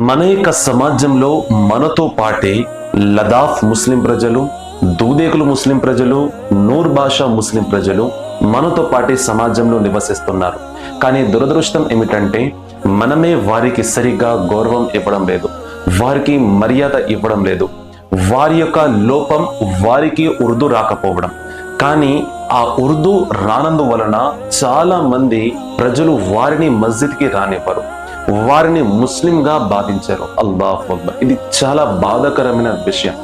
మన యొక్క సమాజంలో మనతో పాటే లదాఫ్ ముస్లిం ప్రజలు దూదేకులు ముస్లిం ప్రజలు నూర్ భాషా ముస్లిం ప్రజలు మనతో పాటే సమాజంలో నివసిస్తున్నారు. కానీ దురదృష్టం ఏమిటంటే మనమే వారికి సరిగ్గా గౌరవం ఇవ్వడం లేదు. వారికి మర్యాద ఇవ్వడం లేదు. వారి యొక్క లోపం వారికి ఉర్దూ రాకపోవడం. కానీ ఆ ఉర్దూ రానందు వలన చాలా మంది ప్రజలు వారిని మస్జిద్కి రానివ్వరు. వారిని ముస్లింగా భావించారు అల్లాహ్ అక్బర్. ఇది చాలా బాధాకరమైన విషయం.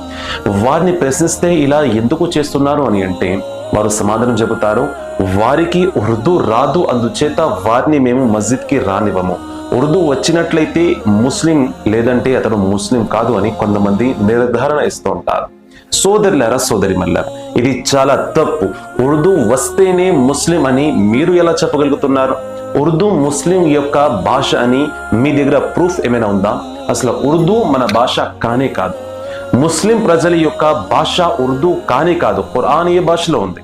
వారిని ప్రశ్నిస్తే ఇలా ఎందుకు చేస్తున్నారు అని అంటే వారు సమాధానం చెబుతారు వారికి ఉర్దూ రాదు అందుచేత వారిని మేము మస్జిద్కి రానివ్వము. ఉర్దూ వచ్చినట్లయితే ముస్లిం లేదంటే అతను ముస్లిం కాదు అని కొంతమంది నిర్ధారణ ఇస్తూ ఉంటారు. సోదరులారా సోదరి మల్లారా ఇది చాలా తప్పు. ఉర్దూ వస్తేనే ముస్లిం అని మీరు ఎలా చెప్పగలుగుతున్నారు? ఉర్దూ ముస్లిం యొక్క భాష అని మీ దగ్గర ప్రూఫ్ ఏమైనా ఉందా? అసలు ఉర్దూ మన భాష కానే కాదు. ముస్లిం ప్రజల యొక్క భాష ఉర్దూ కానే కాదు. ఖురాన్ ఏ భాషలో ఉంది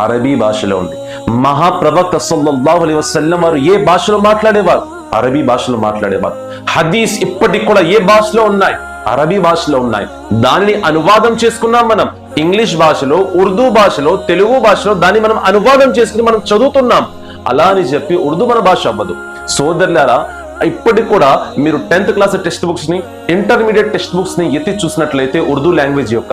అరబీ భాషలో ఉంది. మహాప్రవక్త సల్లల్లాహు అలైహి వసల్లం వారు ఏ భాషలో మాట్లాడేవారు? అరబీ భాషలో మాట్లాడేవారు. హదీస్ ఇప్పటికి కూడా ఏ భాషలో ఉన్నాయి? అరబీ భాషలో ఉన్నాయి. దానిని అనువాదం చేసుకున్నాం మనం. ఇంగ్లీష్ భాషలో ఉర్దూ భాషలో తెలుగు భాషలో దాన్ని మనం అనువాదం చేసుకుని మనం చదువుతున్నాం. అలా అని చెప్పి ఉర్దూ మన భాష అవ్వదు. సోదరులారా ఇప్పటికి కూడా మీరు టెన్త్ క్లాస్ టెక్స్ట్ బుక్స్ని ఇంటర్మీడియట్ టెక్స్ట్ బుక్స్ని ఎత్తి చూసినట్లయితే ఉర్దూ లాంగ్వేజ్ యొక్క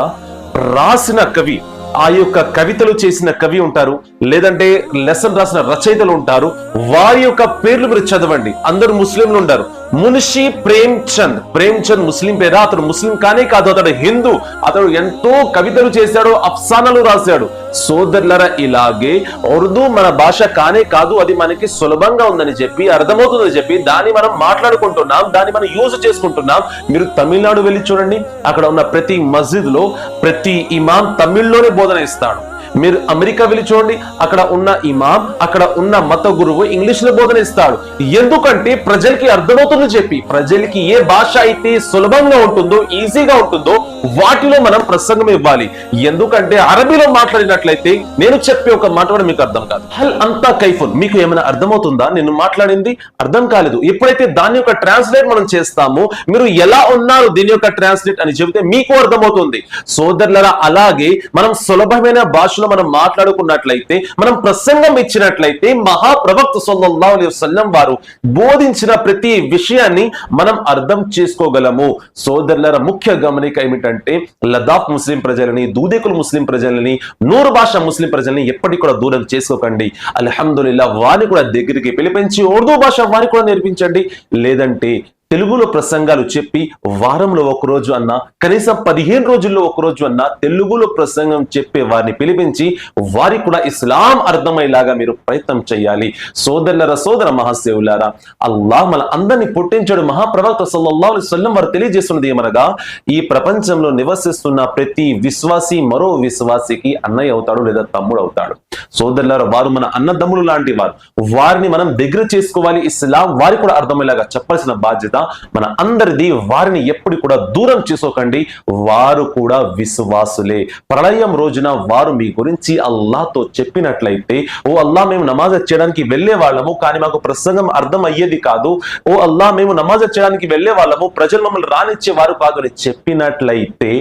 రాసిన కవి ఆ యొక్క కవితలు చేసిన కవి ఉంటారు. లేదంటే లెసన్ రాసిన రచయితలు ఉంటారు. వారి యొక్క పేర్లు మీరు చదవండి. అందరు ముస్లింలు ఉంటారు. మునిషి ప్రేమ్ చంద్ ప్రేమ్ చంద్ ముస్లిం పేద అతడు ముస్లిం కానే కాదు అతడు హిందూ. అతడు ఎంతో కవితలు చేశాడు అప్సానలు రాశాడు. సోదరులరా ఇలాగే ఉర్దూ మన భాష కానే కాదు అది మనకి సులభంగా ఉందని చెప్పి అర్థమవుతుందని చెప్పి దాన్ని మనం మాట్లాడుకుంటున్నాం దాన్ని మనం యూజ్ చేసుకుంటున్నాం. మీరు తమిళనాడు వెళ్ళి చూడండి. అక్కడ ఉన్న ప్రతి మస్జిద్లో ప్రతి ఇమాం తమిళ్ళోనే బోధన ఇస్తాడు. మీరు అమెరికా వెళ్ళి చూడండి. అక్కడ ఉన్న ఇమాం అక్కడ ఉన్న మత గురువు ఇంగ్లీష్లో బోధన ఇస్తాడు. ఎందుకంటే ప్రజలకి అర్థమవుతుంది చెప్పి ప్రజలకి ఏ భాష అయితే సులభంగా ఉంటుందో ఈజీగా ఉంటుందో వాటిలో మనం ప్రసంగం ఇవ్వాలి. ఎందుకంటే అరబీలో మాట్లాడినట్లయితే నేను చెప్పే ఒక మాట కూడా మీకు అర్థం కాదు. హల్ అంతా కైఫున్. మీకు ఏమైనా అర్థమవుతుందా? నేను మాట్లాడింది అర్థం కాలేదు. ఎప్పుడైతే దాని యొక్క ట్రాన్స్లేట్ మనం చేస్తామో మీరు ఎలా ఉన్నారు దీని యొక్క ట్రాన్స్లేట్ అని చెబితే మీకు అర్థమవుతుంది. సోదరులరా అలాగే మనం సులభమైన భాష భాషలో మనం మాట్లాడుకున్నట్లయితే మనం ప్రసంగం ఇచ్చినట్లయితే మహాప్రవక్త సొల్లా అలీ వసల్లం వారు బోధించిన ప్రతి విషయాన్ని మనం అర్థం చేసుకోగలము. సోదరుల ముఖ్య గమనిక ఏమిటంటే లదాఖ్ ముస్లిం ప్రజలని దూదేకులు ముస్లిం ప్రజలని నూరు భాష ముస్లిం ప్రజల్ని ఎప్పటికి కూడా దూరం చేసుకోకండి. అల్హమ్దుల్లా వారిని కూడా దగ్గరికి పిలిపించి ఉర్దూ భాష వారిని కూడా నేర్పించండి. లేదంటే తెలుగులో ప్రసంగాలు చెప్పి వారంలో ఒక రోజు అన్నా కనీసం పదిహేను రోజుల్లో ఒక రోజు అన్నా తెలుగులో ప్రసంగం చెప్పే వారిని పిలిపించి వారికి కూడా ఇస్లాం అర్థమయ్యేలాగా మీరు ప్రయత్నం చేయాలి. సోదరులరా సోదర మహాసేవులారా అల్లాహ్ మన అందరినీ పుట్టించాడు మహాప్రవక్త సల్లల్లాహు సల్లం వారు తెలియజేస్తున్నది ఏమనగా ఈ ప్రపంచంలో నివసిస్తున్న ప్రతి విశ్వాసి మరో విశ్వాసికి అన్నయ్య అవుతాడు లేదా తమ్ముడు అవుతాడు. సోదరులారా వారు మన అన్నదమ్ములు లాంటి వారు. వారిని మనం దగ్గర చేసుకోవాలి. ఇస్లాం వారికి కూడా అర్థమయ్యేలాగా చెప్పాల్సిన బాధ్యత మన అందరిది వారిని ఎప్పుడు కూడా దూరం చేసుకోకండి. వారు కూడా విశ్వాసులే. ప్రళయం రోజున వారు మీ గురించి అల్లాతో చెప్పినట్లయితే ఓ అల్లా మేము నమాజ్ చేయడానికి వెళ్ళే వాళ్ళము కానీ మాకు ప్రసంగం అర్థం అయ్యేది కాదు. ఓ అల్లా మేము నమాజ్ చేయడానికి వెళ్ళే వాళ్ళము ప్రజలు మమ్మల్ని రానిచ్చే వారు కాదు అని చెప్పినట్లయితే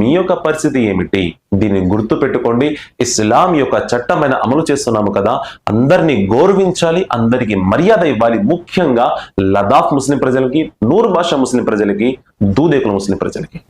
మీ యొక్క పరిస్థితి ఏమిటి? దీన్ని గుర్తు పెట్టుకోండి ఇస్లాం యొక్క చట్టమైన అమలు చేస్తున్నాము కదా. అందరినీ గౌరవించాలి అందరికీ మర్యాద ఇవ్వాలి. ముఖ్యంగా లదాఖ్ ముస్లిం ప్రజలకి నూరు భాష ముస్లిం ప్రజలకి దూదేకుల ముస్లిం ప్రజలకి.